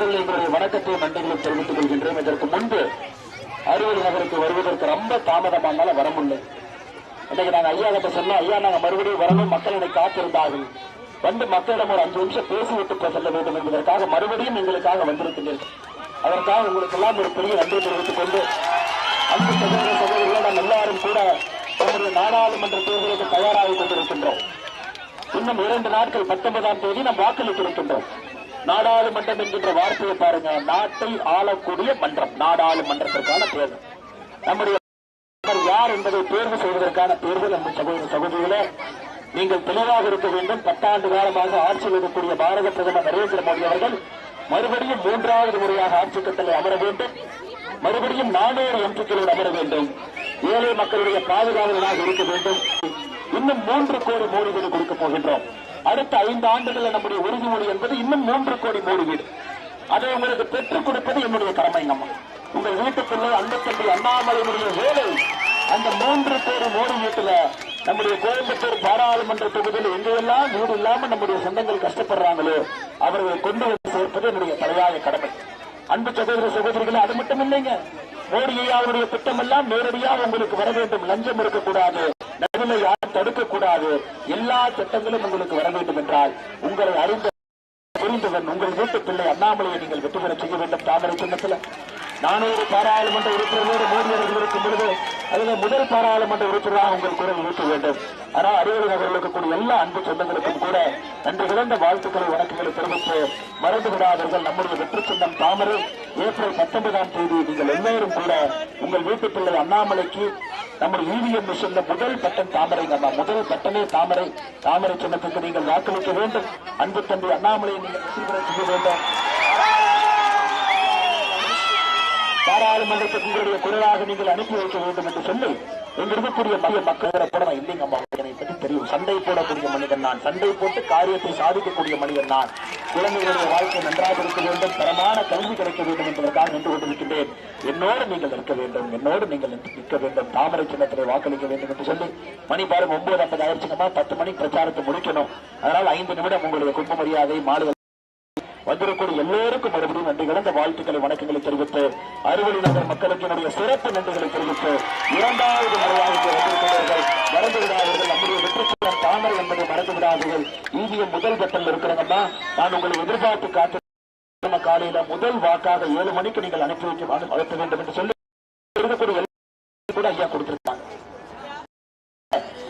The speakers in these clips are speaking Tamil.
முதலில் எங்களுடைய வணக்கத்தை நன்றிகளை தெரிவித்துக் கொள்கின்றோம். இதற்கு முன்பு அறுபது நகருக்கு வருவதற்கு ரொம்ப தாமதமானால வர முடியல. இன்னைக்கு நாங்க ஐயா கிட்ட சொன்னோம் ஐயா நாங்க மறுபடியும் வரணும். மக்கள் என்னை காத்திருந்தார்கள். வந்து மக்களிடம் ஒரு அஞ்சு நிமிஷம் பேசிவிட்டு செல்ல வேண்டும் என்பதற்காக மறுபடியும் எங்களுக்காக வந்திருக்கின்றீர்கள் அதற்காக உங்களுக்கு எல்லாம் ஒரு பெரிய நன்றி தெரிவித்துக் கொண்டு அன்பு சகோதர சகோதரிகளை நாம் எல்லாரும் கூட நம்முடைய நாடாளுமன்ற தேர்தலுக்கு தயாராகி கொண்டிருக்கின்றோம். இன்னும் இரண்டு நாட்கள் பத்தொன்பதாம் தேதி நாம் வாக்களித்திருக்கின்றோம். நாடாளுமன்றம் என்கின்ற வார்த்தையை பாருங்க. நாட்டை ஆளக்கூடிய மன்றம். நாடாளுமன்றத்திற்கான தேர்தல். நம்முடைய யார் என்பதை தேர்வு செய்வதற்கான தேர்தல் அந்த சகோதர சகோதரிகளே நீங்கள் தெளிவாக இருக்க வேண்டும். பத்தாண்டு காலமாக ஆட்சியில் இருக்கக்கூடிய பாரத பிரதமர் நரேந்திர மோடி அவர்கள் மறுபடியும் மூன்றாவது முறையாக ஆட்சி கட்டளை அமர வேண்டும். மறுபடியும் நானூறு எம்பிக்களோடு அமர வேண்டும். ஏழை மக்களுடைய பாதுகாவலனாக இருக்க வேண்டும். இன்னும் மூன்று கோடி மோடி கொடுக்க போகின்றோம். அடுத்த ஐந்து ஆண்டுகள்ல நம்முடைய உறுதிமொழி என்பது இன்னும் மூன்று கோடி மூடு வீடு. அதை உங்களுக்கு பெற்றுக் கொடுப்பது என்னுடைய கடமை நம்ம உங்கள் வீட்டுக்குள்ளே அந்த தம்பி அண்ணாமலையினுடைய வேலை அந்த மூன்று கோடி மூடு வீட்டுல நம்முடைய கோயம்புத்தூர் பாராளுமன்ற தொகுதியில் எங்கெல்லாம் வீடு இல்லாம நம்முடைய சொந்தங்கள் கஷ்டப்படுறாங்களோ அவர்களை கொண்டு வந்து சேர்ப்பது என்னுடைய தலையாய கடமை. அன்பு சகோதர சகோதரிகளை அது மட்டும் இல்லைங்க மோடி ஐயாவுடைய திட்டம் எல்லாம் நேரடியாக உங்களுக்கு வர வேண்டும் லஞ்சம் இருக்கக்கூடாது. நடுவில் தடுக்க தடுக்கக்கூடாது? எல்லா திட்டங்களும் உங்களுக்கு வர வேண்டும் என்றால் உங்களை அறிந்த புரிந்தவன் உங்கள் வீட்டு பிள்ளை அண்ணாமலையை நீங்கள் வெற்றி பெற செய்ய வேண்டும். தாமரை சின்னத்தில் நானூறு பாராளுமன்ற உறுப்பினர்களோடு மோடி அவர்கள் இருக்கும் பொழுது அதில் முதல் பாராளுமன்ற உறுப்பினராக உங்கள் குரல் ஊட்ட வேண்டும். ஆனால் அறிவுரை நகரில் இருக்கக்கூடிய எல்லா அன்பு சொந்தங்களுக்கும் கூட நன்றி கிடந்த வாழ்த்துக்களை வணக்கங்களை தெரிவித்து மறந்து விடாதீர்கள். நம்முடைய வெற்றி சின்னம் தாமரை ஏப்ரல் பத்தொன்பதாம் தேதி நீங்கள் எல்லோரும் கூட உங்கள் வீட்டு பிள்ளை அண்ணாமலைக்கு நம்முடைய என்று மிஷன்ல முதல் பட்டம் தாமரை நம்ம முதல் பட்டமே தாமரை. தாமரை சின்னத்துக்கு நீங்கள் வாக்களிக்க வேண்டும். அன்பு தம்பி அண்ணாமலையை நீங்கள் செய்ய வேண்டும். பாராளுமன்றத்துக்கு உங்களுடைய குரலாக நீங்கள் அனுப்பி வைக்க வேண்டும் என்று சொல்லி இங்க இருக்கக்கூடிய மத்திய மக்கள் போட இல்லைங்க அம்மா என்னை பற்றி தெரியும். சண்டை போடக்கூடிய மனிதன் நான். சண்டை போட்டு காரியத்தை சாதிக்கக்கூடிய மனிதன் நான். குழந்தைகளுடைய வாழ்க்கை நன்றாக இருக்க வேண்டும். தரமான கல்வி கிடைக்க வேண்டும் என்பதற்காக நின்று கொண்டிருக்கின்றேன். என்னோடு நீங்கள் நிற்க வேண்டும் என்னோடு நீங்கள் நிற்க வேண்டும் தாமரை சின்னத்திலே வாக்களிக்க வேண்டும் என்று சொல்லி மணி பாருங்க ஒன்பது ஐம்பது ஆயிடுச்சுங்கம்மா பத்து மணி பிரச்சாரத்தை முடிக்கணும். அதனால் ஐந்து நிமிடம் உங்களுடைய குடும்ப மரியாதை மாடுகள் வந்திருக்கூடிய எல்லோருக்கும் மறுபடியும் நன்றி கிடந்த வாழ்த்துக்களை வணக்கங்களை தெரிவித்து அறுவலி நகர் மக்களுக்கு என்னுடைய சிறப்பு நன்றிகளை தெரிவித்து இரண்டாவது முறையாக இங்கே மறந்து விடாதீர்கள் நம்முடைய வெற்றி தாமரை என்பதை மறந்து விடாதீர்கள் இந்திய முதல் கட்டம் இருக்கிறவங்கன்னா நான் உங்களை எதிர்பார்த்து காத்து நம்ம காலையில முதல் வாக்காக ஏழு மணிக்கு நீங்கள் அனுப்பி வைக்க அனுப்ப வேண்டும் என்று சொல்லி கூட ஐயா கொடுத்திருக்காங்க.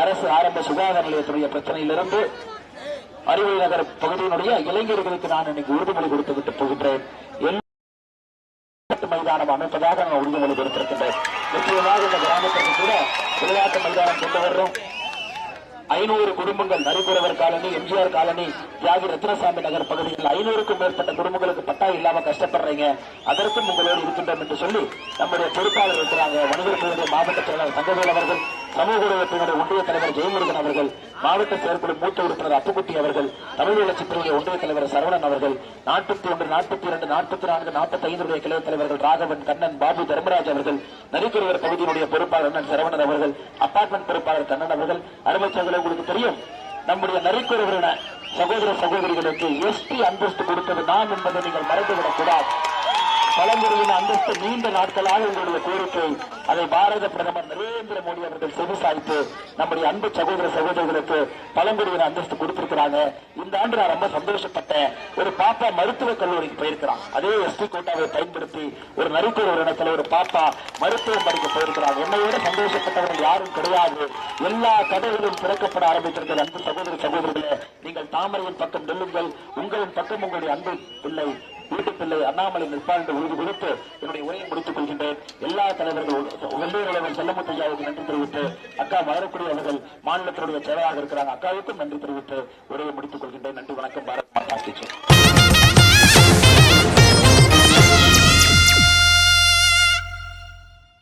அரசு ஆரம்ப சுகாதார நிலையத்துடைய பிரச்சனையிலிருந்து அறிவை நகர பகுதியினுடைய இளைஞர்களுக்கு நான் இன்னைக்கு உறுதிமொழி கொடுத்து விட்டு போகின்றேன். எல்லா மைதானம் அமைப்பதாக நான் உறுதிமொழி கொடுத்திருக்கின்றேன். நிச்சயமாக இந்த கிராமத்திற்கு கூட விளையாட்டு மைதானம் கொண்டு வர்றோம். ஐநூறு குடும்பங்கள் நரிக்குறவர் காலனி எம்ஜிஆர் காலனி தியாகி ரத்னசாமி நகர் பகுதியில் ஐநூறுக்கும் மேற்பட்ட குடும்பங்களுக்கு பட்டா இல்லாம கஷ்டப்படுறீங்க. அதற்கும் உங்களோடு இருக்கின்றோம் என்று சொல்லி நம்முடைய பொறுப்பாளர் இருக்கிறாங்க வணிகர்களுடைய மாவட்ட செயலாளர் தங்கவேல் அவர்கள். சமூக ஊடகத்தினுடைய ஒன்றிய தலைவர் ஜெயமுருகன் அவர்கள் மாவட்ட செயற்குழு மூத்த உறுப்பினர் அப்புக்குட்டி அவர்கள் தமிழ் வளர்ச்சித்துறையுடைய ஒன்றிய தலைவர் சரவணன் அவர்கள் நாற்பத்தி ஒன்று நாற்பத்தி இரண்டு நாற்பத்தி நான்கு நாற்பத்தி ஐந்து கிளை தலைவர்கள் ராகவன் கண்ணன் பாபு தர்மராஜ் அவர்கள் நரிக்குறவர் பகுதியினுடைய பொறுப்பாளர் அண்ணன் சரவணன் அவர்கள் அபார்ட்மெண்ட் பொறுப்பாளர் கண்ணன் அவர்கள் அருமை சகோதரர் உங்களுக்கு தெரியும் நம்முடைய நரிக்குறவரின சகோதர சகோதரிகளுக்கு எஸ்டி அந்தஸ்து கொடுத்தது நாம் என்பதை நீங்கள் மறந்துவிடக் கூடாது பழங்குடியின் அந்தஸ்து நீண்ட நாட்களாக உங்களுடைய கோரிக்கை. அதை பாரத பிரதமர் நரேந்திர மோடி அவர்கள் செவிசாய்த்து நம்முடைய அன்பு சகோதர சகோதரிகளுக்கு பழங்குடியின் அந்தஸ்து கொடுத்திருக்கிறாங்க. இந்த ஆண்டு நான் ரொம்ப சந்தோஷப்பட்டேன். ஒரு பாப்பா மருத்துவக் கல்லூரிக்கு போயிருக்கிறான். அதே எஸ்டி கோட்டாவை பயன்படுத்தி ஒரு நரிக்குற ஒரு இடத்துல ஒரு பாப்பா மருத்துவம் படிக்க போயிருக்கிறாங்க என்னையோட சந்தோஷப்பட்டவர்கள் யாரும் கிடையாது. எல்லா கடைகளும் திறக்கப்பட ஆரம்பித்திருக்கிற அன்பு சகோதர சகோதரிகளே நீங்கள் தாமரையின் பக்கம் நெல்லுங்கள். உங்களின் பக்கம் உங்களுடைய அன்பு பிள்ளை வீட்டு அண்ணாமலை நிற்பார் என்று உறுதி கொடுத்து என்னுடைய உரையை முடித்துக் கொள்கின்றேன். எல்லா தலைவர்கள் வெள்ளையர் தலைவர் செல்லமுத்தையாவுக்கு நன்றி தெரிவித்து அக்கா மலரக்குடி அவர்கள் மாநிலத்தினுடைய செயலாளராக இருக்கிறாங்க. அக்காவுக்கும் நன்றி தெரிவித்து உரையை முடித்துக் கொள்கின்றேன். நன்றி வணக்கம். பாரத் மாதா